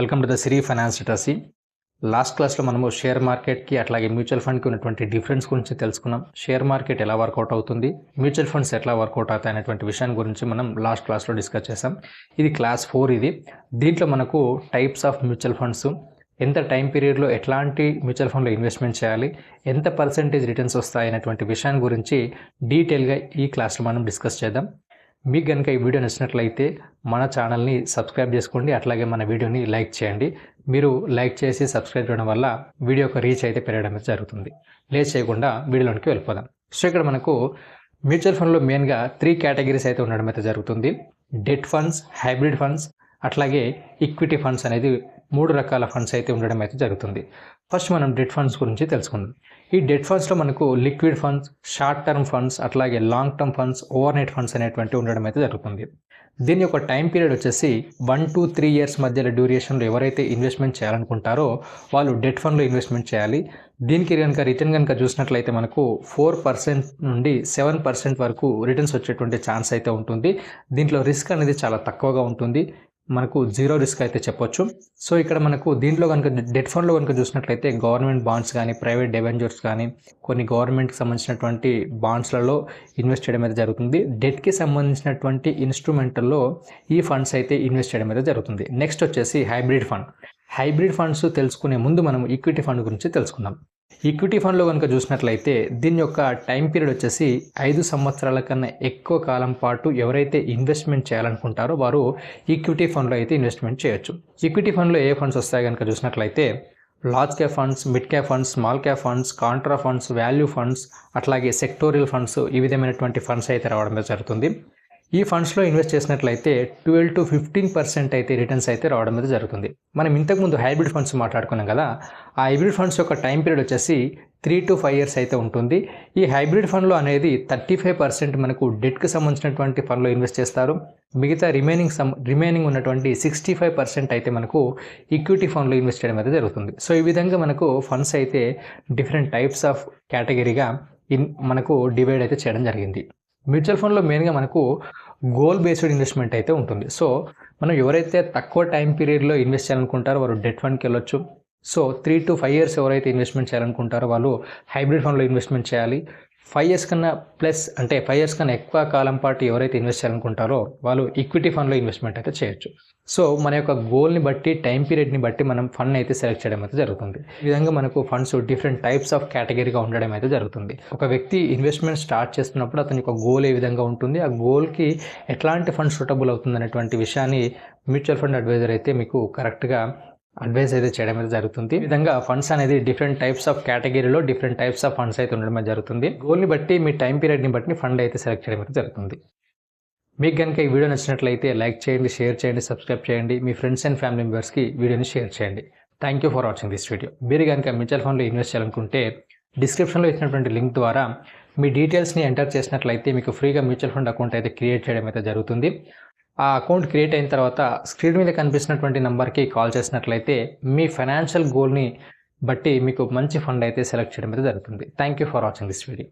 Welcome to the Siri finance literacy. Last క్లాస్లో మనము share మార్కెట్కి అట్లాగే మ్యూచువల్ ఫండ్కి ఉన్నటువంటి డిఫరెన్స్ గురించి తెలుసుకున్నాం. షేర్ మార్కెట్ ఎలా వర్కౌట్ అవుతుంది? మ్యూచువల్ ఫండ్స్ ఎట్లా వర్కౌట్ అవుతాయి అనేటువంటి విషయాన్ని గురించి మనం లాస్ట్ క్లాస్లో డిస్కస్ చేసాం ఇది క్లాస్ ఫోర్ ఇది. దీంట్లో మనకు టైప్స్ ఆఫ్ మ్యూచువల్ ఫండ్స్ ఎంత టైం పీరియడ్లో ఎట్లాంటి మ్యూచువల్ ఫండ్లో ఇన్వెస్ట్మెంట్ చేయాలి ఎంత పర్సెంటేజ్ రిటర్న్స్ వస్తాయి అనేటువంటి విషయాన్ని గురించి డీటెయిల్గా ఈ క్లాస్లో మనం డిస్కస్ చేద్దాం. మీకు కనుక ఈ వీడియో నచ్చినట్లయితే మన ఛానల్ని సబ్స్క్రైబ్ చేసుకోండి అట్లాగే మన వీడియోని లైక్ చేయండి. మీరు లైక్ చేసి సబ్స్క్రైబ్ చేయడం వల్ల వీడియో యొక్క రీచ్ అయితే పెరగడం అయితే జరుగుతుంది. లేట్ చేయకుండా వీడియోలోనికి వెళ్ళిపోదాం. సో ఇక్కడ మనకు మ్యూచువల్ ఫండ్లో మెయిన్గా త్రీ కేటగిరీస్ అయితే ఉండడం అయితే జరుగుతుంది. డెట్ ఫండ్స్ హైబ్రిడ్ ఫండ్స్ అట్లాగే ఈక్విటీ ఫండ్స్ అనేది మూడు రకాల ఫండ్స్ అయితే ఉండడం అయితే జరుగుతుంది. ఫస్ట్ మనం డెట్ ఫండ్స్ గురించి తెలుసుకుందాం. ఈ డెట్ ఫండ్స్లో మనకు liquid funds short term funds అట్లాగే long term funds overnight funds అనేటువంటి ఉండడం అయితే జరుగుతుంది. దీని యొక్క టైం పీరియడ్ వచ్చేసి వన్ టు త్రీ ఇయర్స్ మధ్యలో డ్యూరేషన్లో ఎవరైతే ఇన్వెస్ట్మెంట్ చేయాలనుకుంటారో వాళ్ళు డెట్ ఫండ్లో ఇన్వెస్ట్మెంట్ చేయాలి. దీనికి కనుక రిటర్న్ కనుక చూసినట్లయితే మనకు ఫోర్ పర్సెంట్ నుండి సెవెన్ పర్సెంట్ వరకు రిటర్న్స్ వచ్చేటువంటి ఛాన్స్ అయితే ఉంటుంది. దీంట్లో రిస్క్ అనేది చాలా తక్కువగా ఉంటుంది. మనకు జీరో రిస్క్ అయితే చెప్పొచ్చు. సో ఇక్కడ మనకు దీంట్లో కనుక డెట్ ఫండ్లో కనుక చూసినట్లయితే గవర్నమెంట్ బాండ్స్ కానీ ప్రైవేట్ డెవెంచర్స్ కానీ కొన్ని గవర్నమెంట్కి సంబంధించినటువంటి బాండ్స్లలో ఇన్వెస్ట్ చేయడం అయితే జరుగుతుంది. డెట్కి సంబంధించినటువంటి ఇన్స్ట్రుమెంట్లలో ఈ ఫండ్స్ అయితే ఇన్వెస్ట్ చేయడం అయితే జరుగుతుంది. నెక్స్ట్ వచ్చేసి హైబ్రిడ్ ఫండ్. హైబ్రిడ్ ఫండ్స్ తెలుసుకునే ముందు మనం ఈక్విటీ ఫండ్ గురించి తెలుసుకుందాం. ఈక్విటీ ఫండ్లో కనుక చూసినట్లయితే దీని యొక్క టైం పీరియడ్ వచ్చేసి ఐదు సంవత్సరాల కన్నా ఎక్కువ కాలం పాటు ఎవరైతే ఇన్వెస్ట్మెంట్ చేయాలనుకుంటారో వారు ఈక్విటీ ఫండ్లో అయితే ఇన్వెస్ట్మెంట్ చేయొచ్చు. ఈక్విటీ ఫండ్లో ఏ ఫండ్స్ వస్తాయి కనుక చూసినట్లయితే large cap funds mid cap funds small cap funds contra funds value funds అట్లాగే సెక్టోరియల్ ఫండ్స్ ఈ విధమైనటువంటి ఫండ్స్ అయితే రావడం జరుగుతుంది. ఈ ఫండ్స్లో ఇన్వెస్ట్ చేసినట్లయితే ట్వెల్వ్ టు ఫిఫ్టీన్ పర్సెంట్ అయితే రిటర్న్స్ అయితే రావడం అయితే జరుగుతుంది. మనం ఇంతకుముందు హైబ్రిడ్ ఫండ్స్ మాట్లాడుకున్నాం కదా ఆ హైబ్రిడ్ ఫండ్స్ యొక్క టైం పీరియడ్ వచ్చేసి త్రీ టు ఫైవ్ ఇయర్స్ అయితే ఉంటుంది. ఈ హైబ్రిడ్ ఫండ్లో అనేది థర్టీ ఫైవ్ పర్సెంట్ మనకు డెట్కి సంబంధించినటువంటి ఫండ్లో ఇన్వెస్ట్ చేస్తారు. మిగతా రిమైనింగ్ సమ్ రిమైనింగ్ ఉన్నటువంటి సిక్స్టీ ఫైవ్ పర్సెంట్ అయితే మనకు ఈక్విటీ ఫండ్లో ఇన్వెస్ట్ చేయడం అయితే జరుగుతుంది. సో ఈ విధంగా మనకు ఫండ్స్ అయితే డిఫరెంట్ టైప్స్ ఆఫ్ కేటగిరీగా ఇన్ మనకు డివైడ్ అయితే చేయడం జరిగింది. మ్యూచువల్ ఫండ్లో మెయిన్గా మనకు గోల్ బేస్డ్ ఇన్వెస్ట్మెంట్ అయితే ఉంటుంది. సో మనం ఎవరైతే తక్కువ టైం పీరియడ్లో ఇన్వెస్ట్ చేయాలనుకుంటారో వారు డెట్ ఫండ్కి వెళ్ళొచ్చు. So three to five years ఎవరైతే ఇన్వెస్ట్మెంట్ చేయాలనుకుంటారో వాళ్ళు హైబ్రిడ్ ఫండ్లో ఇన్వెస్ట్మెంట్ చేయాలి. ఫైవ్ ఇయర్స్ కన్నా ప్లస్ అంటే ఫైవ్ ఇయర్స్ కన్నా ఎక్కువ కాలం పాటు ఎవరైతే ఇన్వెస్ట్ చేయాలనుకుంటారో వాళ్ళు ఈక్విటీ ఫండ్లో ఇన్వెస్ట్మెంట్ అయితే చేయొచ్చు. సో మన యొక్క గోల్ని బట్టి టైం పీరియడ్ని బట్టి మనం ఫండ్ అయితే సెలెక్ట్ చేయడం అయితే జరుగుతుంది. ఈ విధంగా మనకు ఫండ్స్ డిఫరెంట్ టైప్స్ ఆఫ్ కేటగిరీగా ఉండడం అయితే జరుగుతుంది. ఒక వ్యక్తి ఇన్వెస్ట్మెంట్ స్టార్ట్ చేస్తున్నప్పుడు అతని యొక్క గోల్ ఏ విధంగా ఉంటుంది? ఆ గోల్కి ఎట్లాంటి ఫండ్ సూటబుల్ అవుతుంది అనేటువంటి విషయాన్ని మ్యూచువల్ ఫండ్ అడ్వైజర్ అయితే మీకు కరెక్ట్గా అడ్వైస్ అయితే చేయడం అయితే జరుగుతుంది. ఈ విధంగా ఫండ్స్ అనేది డిఫరెంట్ టైప్స్ ఆఫ్ కేటగిరీలో డిఫరెంట్ టైప్స్ ఆఫ్ ఫండ్స్ అయితే ఉండడం జరుగుతుంది. గోల్ని బట్టి మీ టైం పీరియడ్ని బట్టి ఫండ్ అయితే సెలెక్ట్ చేయడం అయితే జరుగుతుంది. మీకు కనుక ఈ వీడియో నచ్చినట్లయితే లైక్ చేయండి షేర్ చేయండి సబ్స్క్రైబ్ చేయండి. మీ ఫ్రెండ్స్ అండ్ ఫ్యామిలీ మెంబర్స్కి వీడియోని షేర్ చేయండి. Thank you for watching this video మీరు కనుక మ్యూచువల్ ఫండ్లో ఇన్వెస్ట్ చేయాలనుకుంటే డిస్క్రిప్షన్లో ఇచ్చినటువంటి లింక్ ద్వారా మీ డీటెయిల్స్ని ఎంటర్ చేసినట్లయితే మీకు ఫ్రీగా మ్యూచువల్ ఫండ్ అకౌంట్ అయితే క్రియేట్ చేయడం అయితే జరుగుతుంది. ఆ అకౌంట్ క్రియేట్ అయిన తర్వాత స్క్రీన్ మీద కనిపిస్తున్నటువంటి నెంబర్కి కాల్ చేసినట్లయితే మీ ఫైనాన్షియల్ గోల్ని బట్టి మీకు మంచి ఫండ్ అయితే సెలెక్ట్ చేయడం అయితే జరుగుతుంది. Thank you for watching this video